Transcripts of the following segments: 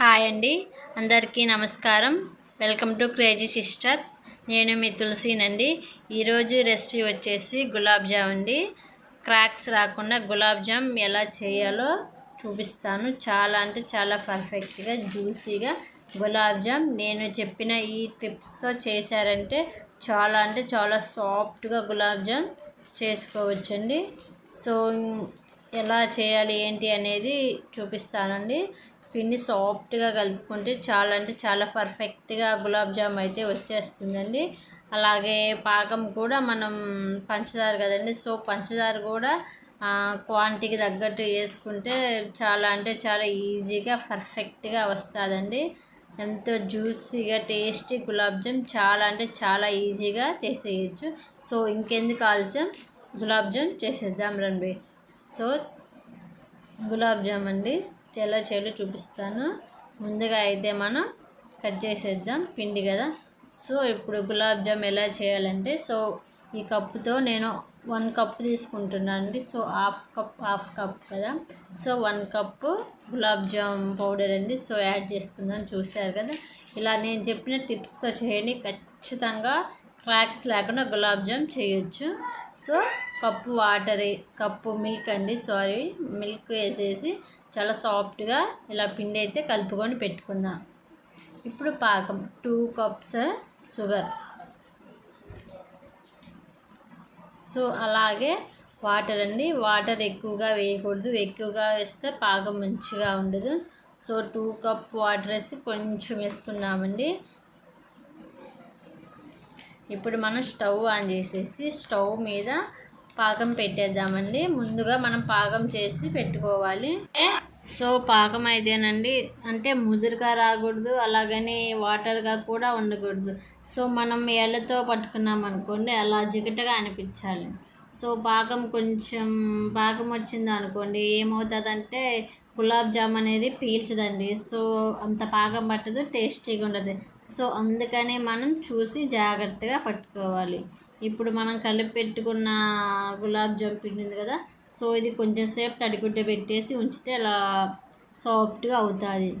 Hi అండి. అందరికీ నమస్కారం. Welcome to crazy sister. నేను మీ తులసినండి. ఈరోజు రెసిపీ వచ్చేసి గులాబ్ జామ్ అండి. క్రాక్స్ రాకుండా గులాబ్ జామ్ ఎలా చేయాలో చూపిస్తాను. చాలా అంటే చాలా పర్ఫెక్ట్గా జ్యూసీగా గులాబ్ జామ్ నేను చెప్పిన ఈ టిప్స్తో చేశారంటే చాలా అంటే చాలా సాఫ్ట్గా గులాబ్ జామ్ చేసుకోవచ్చండి. సో ఎలా చేయాలి ఏంటి అనేది చూపిస్తానండి. పిండి సాఫ్ట్గా కలుపుకుంటే చాలా అంటే చాలా పర్ఫెక్ట్గా గులాబ్ జామ్ అయితే వచ్చేస్తుందండి. అలాగే పాకం కూడా మనం పంచదార కదండి సో పంచదార కూడా క్వాంటిటీకి తగ్గట్టు వేసుకుంటే చాలా అంటే చాలా ఈజీగా పర్ఫెక్ట్గా వస్తుందండి. ఎంతో జ్యూసీగా టేస్టీ గులాబ్ జామ్ చాలా అంటే చాలా ఈజీగా చేసేయచ్చు. సో ఇంకెందుకు ఆలస్యం? గులాబ్ జామ్ చేసేద్దాం రండి. సో గులాబ్ జామ్ అండి. ఎలా చేయాలో చూపిస్తాను. ముందుగా అయితే మనం కట్ చేసేద్దాం. పిండి కదా. సో ఇప్పుడు గులాబ్ జామ్ ఎలా చేయాలంటే సో ఈ కప్పుతో నేను వన్ కప్ తీసుకుంటున్నాను అండి so half cup half cup కదా. So one cup gulab jam powder అండి. సో యాడ్ చేసుకుందాం. చూసారు కదా. ఇలా నేను చెప్పిన టిప్స్తో చేయండి. ఖచ్చితంగా క్రాక్స్ లేకుండా గులాబ్ జామ్ చేయొచ్చు. So cup water cup milk అండి సారీ మిల్క్ వేసేసి చాలా సాఫ్ట్గా ఇలా పిండి అయితే కలుపుకొని పెట్టుకుందాం. ఇప్పుడు పాకం టూ కప్స్ షుగర్ సో అలాగే వాటర్ అండి. వాటర్ ఎక్కువగా వేయకూడదు. ఎక్కువగా వేస్తే పాకం మంచిగా ఉండదు. సో టూ కప్ వాటర్ వేసి కొంచెం వేసుకున్నామండి ఇప్పుడు మనం స్టవ్ ఆన్ చేసేసి స్టవ్ మీద పాకం పెట్టేద్దామండి. ముందుగా మనం పాకం చేసి పెట్టుకోవాలి. సో పాకం అయితేనండి అంటే ముదురుగా రాకూడదు అలాగని వాటర్గా కూడా ఉండకూడదు. సో మనం ఏళ్ళతో పట్టుకున్నాం అనుకోండి అలా జిగటగా అనిపించాలి. సో పాకం కొంచెం పాకం వచ్చింది అనుకోండి ఏమవుతుందంటే గులాబ్ జామ్ అనేది పీల్చదండి. సో అంత పాకం పట్టదు టేస్టీగా ఉండదు. సో అందుకని మనం చూసి జాగ్రత్తగా పట్టుకోవాలి. ఇప్పుడు మనం కలిపి పెట్టుకున్న గులాబ్ జామ్ పిండి ఉంది కదా సో ఇది కొంచెం సేపు తడిగుడ్డ పెట్టేసి ఉంచితే అలా సాఫ్ట్గా అవుతుంది.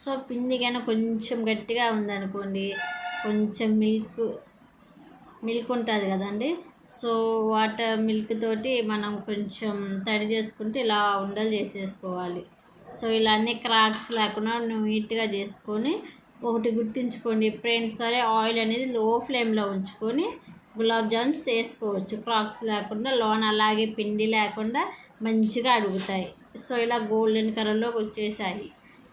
సో పిండి కానీ కొంచెం గట్టిగా ఉందనుకోండి కొంచెం మిల్క్ మిల్క్ ఉంటుంది కదండి సో వాటర్ మిల్క్ తోటి మనం కొంచెం తడి చేసుకుంటే ఇలా ఉండలు చేసేసుకోవాలి. సో ఇలా అన్ని క్రాక్స్ లేకుండా నీట్గా చేసుకొని ఒకటి గుర్తుంచుకోండి ఎప్పుడైనా సరే ఆయిల్ అనేది లో ఫ్లేమ్లో ఉంచుకొని గులాబ్ జామ్స్ వేసుకోవచ్చు. క్రాక్స్ లేకుండా లోన్ అలాగే పిండి లేకుండా మంచిగా అడుగుతాయి. సో ఇలా గోల్డెన్ కలర్లోకి వచ్చేసాయి.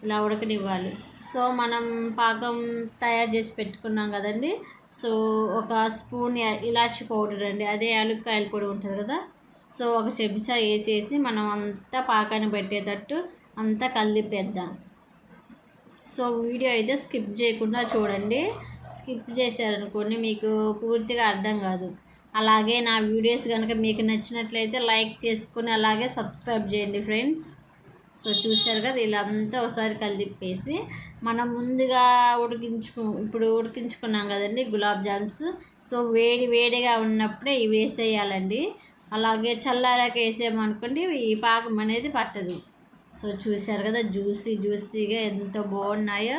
ఇలా ఉడకనివ్వాలి. సో మనం పాకం తయారు చేసి పెట్టుకున్నాం కదండి. సో ఒక స్పూన్ ఇలాచి పౌడర్ అండి. అదే యాలక్కాయల పొడి ఉంటుంది కదా. సో ఒక చెంచా వేసేసి మనం అంతా పాకాన్ని పెట్టేటట్టు అంతా కలిపేద్దాం. సో వీడియో అయితే స్కిప్ చేయకుండా చూడండి. స్కిప్ చేశారనుకోండి మీకు పూర్తిగా అర్థం కాదు. అలాగే నా వీడియోస్ కనుక మీకు నచ్చినట్లయితే లైక్ చేసుకొని అలాగే సబ్స్క్రైబ్ చేయండి ఫ్రెండ్స్. సో చూశారు కదా ఇలా అంతా ఒకసారి కలిపేసి మనం ముందుగా ఉడికించుకు ఇప్పుడు ఉడికించుకున్నాం కదండి గులాబ్ జామ్స్. సో వేడి వేడిగా ఉన్నప్పుడే ఇవి వేసేయాలండి. అలాగే చల్లారాక వేసేయమనుకోండి ఈ పాకం అనేది పట్టదు. సో చూశారు కదా జ్యూసీ జ్యూసీగా ఎంతో బాగున్నాయో.